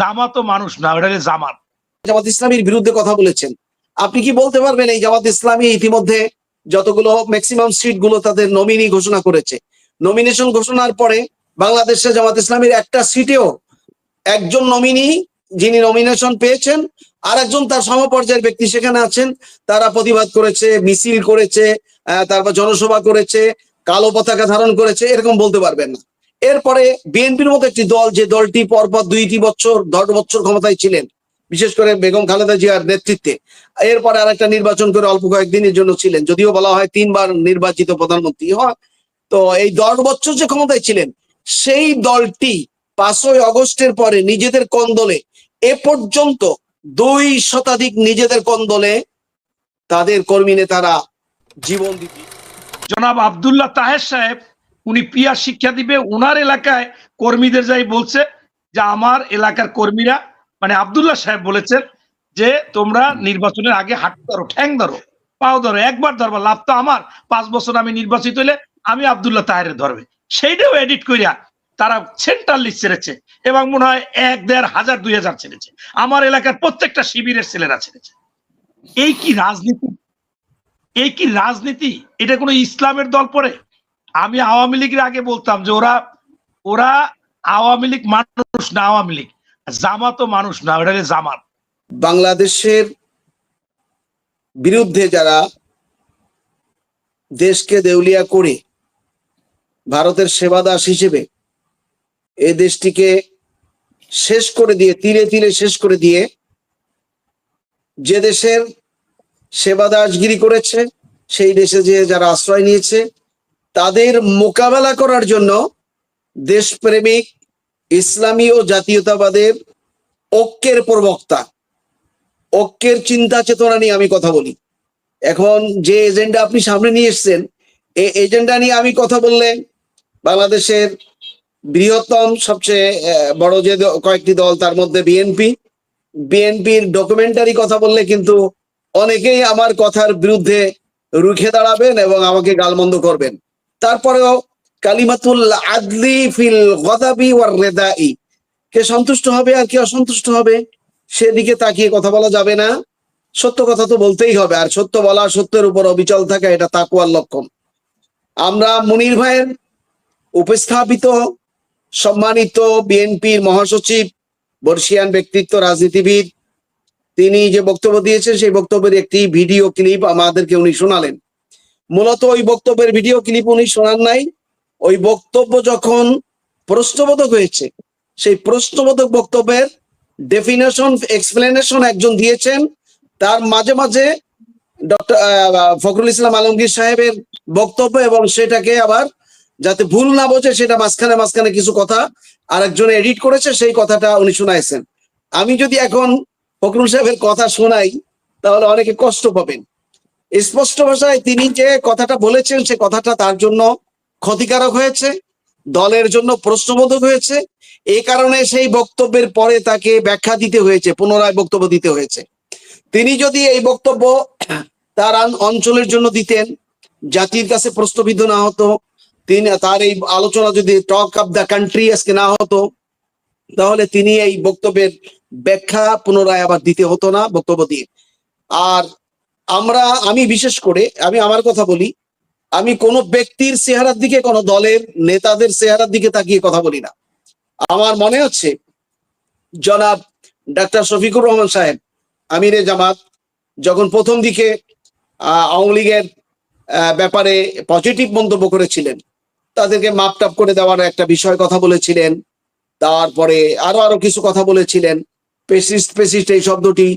জামাতও মানুষ না, ওটা জামাত। জামাত ইসলামীর বিরুদ্ধে কথা বলেছেন। আপনি কি বলতে পারবেন এই জামাত ইসলামী ইতিমধ্যে যতগুলো ম্যাক্সিমাম সিটগুলো তাদের নমিনি ঘোষণা করেছে? নমিনেশন ঘোষণার পরে বাংলাদেশে জামাত ইসলামীর একটা সিটেও একজন নমিনি যিনি নমিনেশন পেয়েছেন আর একজন তার সমপর্যায়ের ব্যক্তি সেখানে আছেন। তারা প্রতিবাদ করেছে, মিছিল করেছে তারপর জনসভা করেছে, কালো পতাকা ধারণ করেছে, এরকম বলতে পারবেন না। এরপরে বিএনপির মতো একটি দল যে দলটি পরপর দুইটি বছর, দশ বছর ক্ষমতায় ছিলেন, বিশেষ করে বেগম খালেদা জিয়ার নেতৃত্বে, এরপরে আরেকটা নির্বাচন করে অল্প কয়েকদিনের জন্য ছিলেন, যদিও বলা হয় তিনবার নির্বাচিত প্রধানমন্ত্রী হয় তো এই দশ বছর যে ক্ষমতায় ছিলেন, সেই দলটি পাঁচই অগস্টের পরে নিজেদের কন্দলে, এ পর্যন্ত দুই শতাধিক নিজেদের কন্দলে তাদের কর্মী নেতারা জীবন দিতে জনাব আব্দুল্লাহ তাহের সাহেব উনি পিয়ার শিক্ষা দিবে, উনার এলাকায় কর্মীদের যাই বলছে, যে আমার এলাকার কর্মীরা মানে আবদুল্লাহ সাহেব বলেছেন যে তোমরা নির্বাচনের আগে হাত ধরো, ঠ্যাং ধরো, পাও ধরো, একবার ধরবা, লাভ তো আমার। পাঁচ বছর আমি নির্বাচিত হলে আমি আবদুল্লাহ তাহের ধরবে। সেইটাও এডিট করিয়া তারা সেন্ট্রাল লিস্ট ছেড়েছে এবং মনে হয় এক, দেড়, হাজার, দুই হাজার ছেড়েছে। আমার এলাকার প্রত্যেকটা শিবিরের ছেলেরা ছেড়েছে। এই কি রাজনীতি? এই কি রাজনীতি? এটা কোনো ইসলামের দল পড়ে? আমি আওয়ামী লীগের আগে বলতাম যে ওরা ওরা আওয়ামী লীগ মানুষ না আওয়ামী লীগ। জামাতও মানুষ না, ওটা জামাত। বাংলাদেশের বিরুদ্ধে যারা দেশকে দেউলিয়া করে ভারতের সেবাদাস হিসেবে এ দেশটিকে শেষ করে দিয়ে তীরে তীরে শেষ করে দিয়ে যে দেশের সেবাদাসগিরি করেছে, সেই দেশে যে যারা আশ্রয় নিয়েছে তাদের মোকাবেলা করার জন্য দেশপ্রেমিক, ইসলামী ও জাতীয়তাবাদের ঐক্যের প্রবক্তা। ঐক্যের চিন্তা চেতনা নিয়ে আমি কথা বলি। এখন যে এজেন্ডা আপনি সামনে নিয়ে এসছেন, এই এজেন্ডা নিয়ে আমি কথা বললে বাংলাদেশের বৃহত্তম সবচেয়ে বড় যে কয়েকটি দল, তার মধ্যে বিএনপি। বিএনপির ডকুমেন্টারি কথা বললে কিন্তু অনেকেই আমার কথার বিরুদ্ধে রুখে দাঁড়াবেন এবং আমাকে গালমন্দ করবেন। তারপরেও কালিমাতুল আদলি ফিল গদাবি ওয়ার রেদাই। কে সন্তুষ্ট হবে আর কে অসন্তুষ্ট হবে, সেদিকে তাকিয়ে কথা বলা যাবে না। সত্য কথা তো বলতেই হবে, আর সত্য বলা সত্যের উপর অবিচল থাকা এটা তাকুয়ার লক্ষণ। আমরা মুনির ভাইয়ের উপস্থাপিত, সম্মানিত বিএনপির মহাসচিব, বর্ষিয়ান ব্যক্তিত্ব, রাজনীতিবিদ, তিনি যে বক্তব্য দিয়েছেন, সেই বক্তব্যের একটি ভিডিও ক্লিপ আমাদেরকে উনি শোনালেন। মূলত ওই বক্তব্যের ভিডিও ক্লিপ উনি শোনান নাই। ওই বক্তব্য যখন প্রশ্নবোধক হয়েছে, সেই প্রশ্নবোধক বক্তব্যের ডেফিনেশন এক্সপ্লেনেশন একজন দিয়েছেন। তার মাঝে মাঝে ডক্টর ফখরুল ইসলাম আলমগীর সাহেবের বক্তব্য এবং সেটাকে আবার যাতে ভুল না বোঝে, সেটা মাঝখানে মাঝখানে কিছু কথা আরেকজন এডিট করেছে, সেই কথাটা উনি শোনাইছেন। আমি যদি এখন ফখরুল সাহেবের কথা শোনাই, তাহলে অনেকে কষ্ট পাবেন। স্পষ্ট ভাষায় তিনি যে কথাটা বলেছেন, সে কথাটা তার জন্য ক্ষতিকারক হয়েছে, দলের জন্য প্রশ্নবোধক হয়েছে। এই কারণে সেই বক্তব্যের পরে তাকে ব্যাখ্যা দিতে হয়েছে, পুনরায় বক্তব্য দিতে হয়েছে। তিনি যদি এই বক্তব্য তার অঞ্চলের জন্য দিতেন, জাতির কাছে প্রশ্নবিদ্ধ না হতো, তিনি তার এই আলোচনা যদি টক অফ দ্য কান্ট্রি আজকে না হতো, তাহলে তিনি এই বক্তব্যের ব্যাখ্যা পুনরায় আবার দিতে হতো না, বক্তব্য দিয়ে। আর আমরা, আমি বিশেষ করে, আমি আমার কথা বলি, আমি কোনো ব্যক্তির চেহারার দিকে, কোনো দলের নেতাদের চেহারার দিকে তাকিয়ে কথা বলি না। আমার মনে হচ্ছে, জনাব ডাক্তার শফিকুর রহমান সাহেব, আমিরে জামাত, যখন প্রথম দিকে আওয়ামী লীগের ব্যাপারে পজিটিভ মন্তব্য করেছিলেন, তাদেরকে মাপটাপ করে দেওয়ার একটা বিষয় কথা বলেছিলেন, তারপরে আরও আরও কিছু কথা বলেছিলেন পেসিস্ট পেসিস্ট এই শব্দটি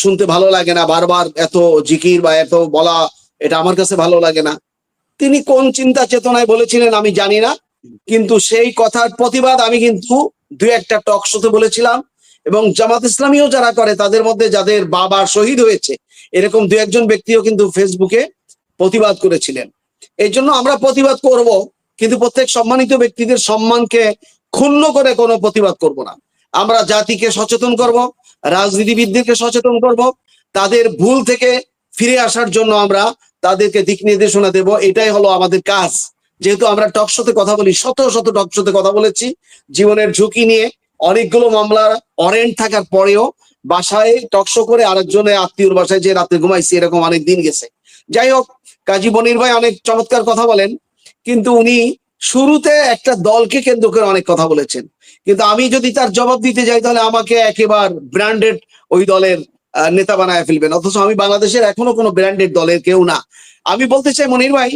শুনতে ভালো লাগে না, বারবার এত জিকির বা এত বলা, এটা আমার কাছে ভালো লাগে না। তিনি কোন চিন্তা চেতনায় বলেছিলেন আমি জানি না, কিন্তু সেই কথার প্রতিবাদ আমি কিন্তু দু একটা টক শোতে বলেছিলাম, এবং জামাত ইসলামীও যারা করে, তাদের মধ্যে যাদের বাবা শহীদ হয়েছে, এরকম দু একজন ব্যক্তিও কিন্তু ফেসবুকে প্রতিবাদ করেছিলেন। এই জন্য আমরা প্রতিবাদ করব, কিন্তু প্রত্যেক সম্মানিত ব্যক্তিদের সম্মানকে ক্ষুণ্ণ করে কোনো প্রতিবাদ করব না। আমরা জাতিকে সচেতন করব রাজনীতিবিদদেরকে সচেতন করব। তাদের ভুল থেকে ফিরে আসার জন্য আমরা তাদেরকে দিক নির্দেশনা দেব। এটাই হলো আমাদের কাজ। যেহেতু আমরা টকশোতে কথা বলি, শত শত টকশোতে কথা বলেছি। জীবনের ঝুঁকি নিয়ে অনেকগুলো মামলার অরেন্ট থাকার পরেও বাসায় টকশো করে আরেকজনের আত্মীয়র বাসায় যে রাতে ঘুমাইছি, এরকম অনেক দিন গেছে। যাই হোক, কাজী মনির ভাই অনেক চমৎকার কথা বলেন। কিন্তু উনি শুরুতে একটা দলকে কেন্দ্র করে অনেক কথা বলেছেন। কিন্তু আমি যদি তার জবাব দিতে যাই, তাহলে আমাকে একেবার ব্র্যান্ডেড ওই দলের নেতা বানায় ফেলবেন। অথচ আমি বাংলাদেশের এখনও কোনো ব্র্যান্ডেড দলের কেউ না। আমি বলতে চাই, মনির ভাই,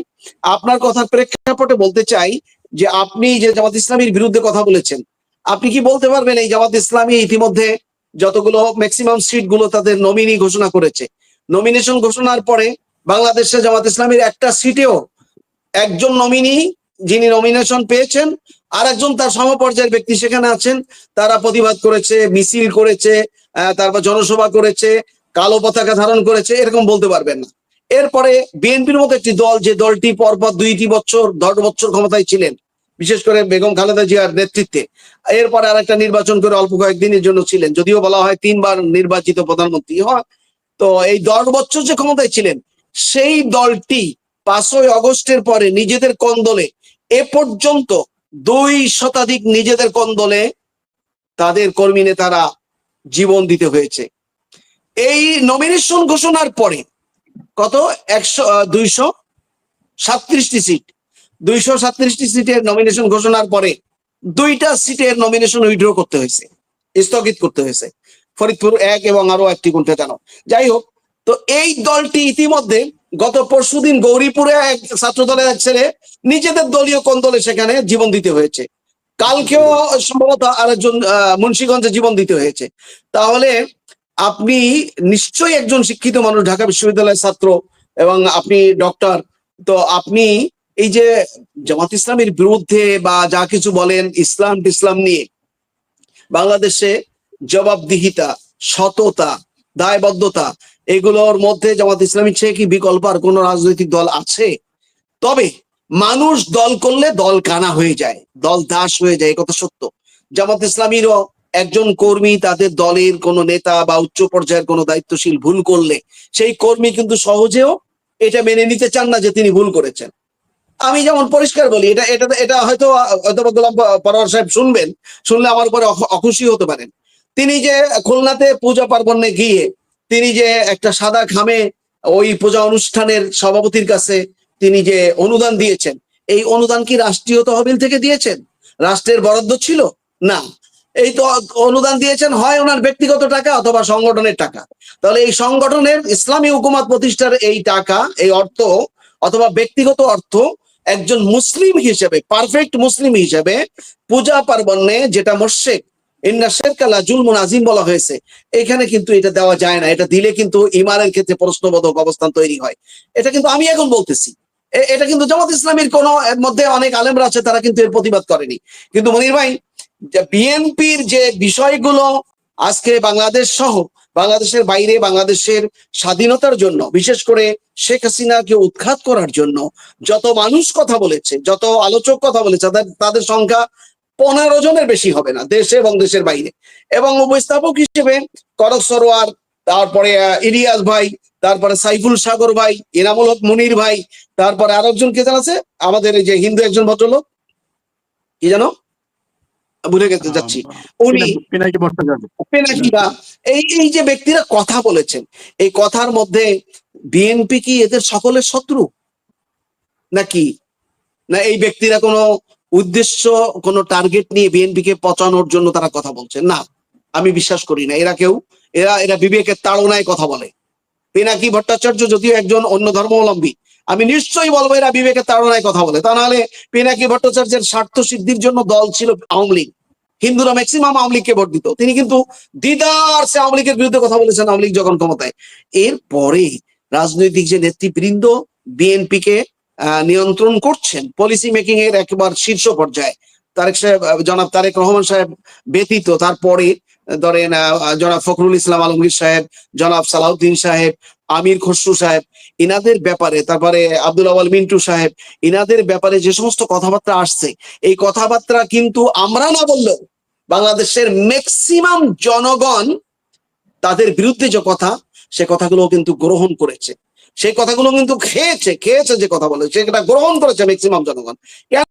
আপনার কথার প্রেক্ষাপটে বলতে চাই যে আপনি যে জামাত ইসলামীর বিরুদ্ধে কথা বলেছেন, আপনি কি বলতে পারবেন এই জামাত ইসলামী ইতিমধ্যে যতগুলো ম্যাক্সিমাম সিটগুলো তাদের নমিনি ঘোষণা করেছে? নমিনেশন ঘোষণার পরে বাংলাদেশের জামাত ইসলামীর একটা সিটেও একজন নমিনি যিনি নমিনেশন পেয়েছেন আর একজন তার সমপর্যায়ের ব্যক্তি সেখানে আছেন। তারা প্রতিবাদ করেছে, মিছিল করেছে তারপর জনসভা করেছে, কালো পতাকা ধারণ করেছে, এরকম বলতে পারবেন না। এরপরে বিএনপির মতো একটি দল, যে দলটি পরপর দুইটি বছর, দশ বছর ক্ষমতায় ছিলেন, বিশেষ করে বেগম খালেদা জিয়ার নেতৃত্বে, এরপরে আরেকটা নির্বাচন করে অল্প কয়েকদিনের জন্য ছিলেন, যদিও বলা হয় তিনবার নির্বাচিত প্রধানমন্ত্রী হয় তো এই দশ বছর যে ক্ষমতায় ছিলেন, সেই দলটি পাঁচই অগস্টের পরে নিজেদের কন্দলে এ পর্যন্ত দুই শতাধিক নিজেদের কন্দলে তাদের কর্মী নেতারা জীবন দিতে হয়েছে। এই নমিনেশন ঘোষণার পরে কত? একশো দুইশো সাতত্রিশটি সিট। দুইশো সাতত্রিশটি সিটের নমিনেশন ঘোষণার পরে দুইটা সিটের নমিনেশন উইথড্র করতে হয়েছে, স্থগিত করতে হয়েছে। ফরিদপুর এক এবং আরও একটি কোনটা জানো। যাই হোক, তো এই দলটি ইতিমধ্যে গত পরশুদিন গৌরীপুরে এক ছাত্র দলের এক ছেলে নিজেদের দলীয় কোন দলে সেখানে জীবন দিতে হয়েছে। কালকেও সম্ভবত আরেকজন মুন্সিগঞ্জে জীবন দিতে হয়েছে। তাহলে আপনি নিশ্চয়ই একজন শিক্ষিত মানুষ, ঢাকা বিশ্ববিদ্যালয়ের ছাত্র এবং আপনি ডক্টর। তো আপনি এই যে জামাত ইসলামের বিরুদ্ধে বা যা কিছু বলেন ইসলাম টিসলাম নিয়ে, বাংলাদেশে জবাবদিহিতা, সততা, দায়বদ্ধতা এগুলোর মধ্যে জামাত ইসলামী চেয়ে কি বিকল্প আর কোন রাজনৈতিক দল আছে? তবে মানুষ দল করলে দল কানা হয়ে যায়, দল দাস হয়ে যায় কথা সত্য। জামাত ইসলামীরও একজন কর্মী তাদের দলের কোন নেতা বা উচ্চ পর্যায়ের কোনো দায়িত্বশীল ভুল করলে, সেই কর্মী কিন্তু সহজেও এটা মেনে নিতে চান না যে তিনি ভুল করেছেন। আমি যেমন পরিষ্কার বলি, এটা এটা এটা হয়তো হয়তো গোলাম পরোয়ার সাহেব শুনবেন, শুনলে আমার উপরে অখ- অখুশি হতে পারেন। তিনি যে খুলনাতে পূজা পার্বণে গিয়ে তিনি যে একটা সাদা খামে ওই পূজা অনুষ্ঠানের সভাপতির কাছে তিনি যে অনুদান দিয়েছেন, এই অনুদান কি রাষ্ট্রীয় তহবিল থেকে দিয়েছেন? রাষ্ট্রের বরাদ্দ ছিল? না। এই তো অনুদান দিয়েছেন হয় ওনার ব্যক্তিগত টাকা অথবা সংগঠনের টাকা। তাহলে এই সংগঠনের ইসলামী হুকুমত প্রতিষ্ঠার এই টাকা, এই অর্থ অথবা ব্যক্তিগত অর্থ একজন মুসলিম হিসেবে, পারফেক্ট মুসলিম হিসেবে পূজা পার্বণে যেটা মোর্শেক এখানে কিন্তু এটা দেওয়া যায় না। এটা দিলে কিন্তু ইমানের ক্ষেত্রে প্রশ্নবোধক অবস্থান তৈরি হয়। এটা কিন্তু আমি এখন বলতেছি। এটা কিন্তু জামাত কোন মধ্যে অনেক আলেমরা আছে, তারা কিন্তু এর প্রতিবাদ করেনি। কিন্তু মনির ভাই বিএনপির যে বিষয়গুলো আজকে বাংলাদেশ সহ, বাংলাদেশের বাইরে, বাংলাদেশের স্বাধীনতার জন্য, বিশেষ করে শেখ হাসিনাকে উৎখাত করার জন্য, যত মানুষ কথা বলেছে, যত আলোচক কথা বলেছে তাদের সংখ্যা পনেরো জনের বেশি হবে না দেশে এবং দেশের বাইরে। এবং উপস্থাপক হিসেবে করক সরোয়ার তারপরে ইলিয়াস ভাই তারপরে সাইফুল সাগর ভাই এনামুল হক মনির ভাই তারপরে আর একজন কে জানাছে আমাদের এই যে হিন্দু একজন ভদ্রলোক। কি জানো ভুলে গেতে যাচ্ছি। উনি এই এই যে ব্যক্তিরা কথা বলেছেন এই কথার মধ্যে বিএনপি কি এদের সকলের শত্রু? নাকি? না এই ব্যক্তিরা কোনো উদ্দেশ্য কোনো টার্গেট নিয়ে বিএনপি কে পচানোর জন্য তারা কথা বলছেন না আমি বিশ্বাস করি না। এরা কেউ এরা এরা বিবেকের তাড়নায় কথা বলে। পিনাকি ভট্টাচার্য যদিও একজন অন্য ধর্মাবলম্বী আমি নিশ্চয়ই বলব এরা বিবেকের তাড়নায় কথা বলে। তা নাহলে পিনাকি ভট্টাচার্যের স্বার্থ সিদ্ধির জন্য দল ছিল আওয়ামী লীগ। হিন্দুরা ম্যাক্সিমাম আওয়ামী লীগকে ভোট দিত। তিনি কিন্তু দিদার সে আওয়ামী লীগের বিরুদ্ধে কথা বলেছেন আওয়ামী লীগ যখন ক্ষমতায়। এরপরে রাজনৈতিক যে নেতৃবৃন্দ বিএনপি কে আহ, নিয়ন্ত্রণ করছেন পলিসি মেকিং এর একবার শীর্ষ পর্যায়ে। তারেক সাহেব জনাব তারেক রহমান সাহেব ব্যতীত তারপরে, ধরেন জনাব ফখরুল ইসলাম আলমগীর সাহেব, জনাব সালাউদ্দিন সাহেব, আমির খসরু সাহেব, ইনাদের ব্যাপারে, তারপরে আব্দুল আওয়াল মিন্টু সাহেব, ইনাদের ব্যাপারে যে সমস্ত কথাবার্তা আসছে, এই কথাবার্তা কিন্তু আমরা না বললেও বাংলাদেশের ম্যাক্সিমাম জনগণ তাদের বিরুদ্ধে যে কথা, সে কথাগুলো কিন্তু গ্রহণ করেছে। সেই কথাগুলো কিন্তু খেয়েছে খেয়েছে যে কথা বলে সেটা গ্রহণ করেছে ম্যাক্সিমাম জনগণ।